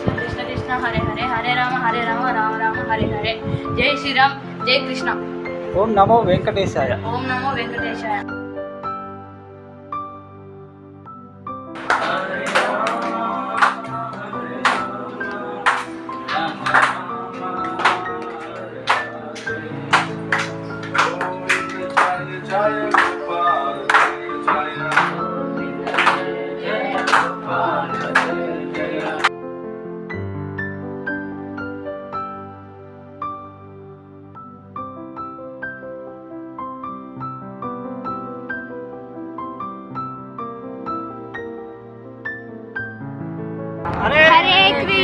Krishna Krishna Krishna Hare Hare Hare Ram Hare Ram Ram Ram Hare Hare Jai Shri Ram Jai Krishna Om NaMo वेंकटेशाय Om NaMo वेंकटेशाय Jaya Gopal, Jaya Gopal, Jaya Gopal.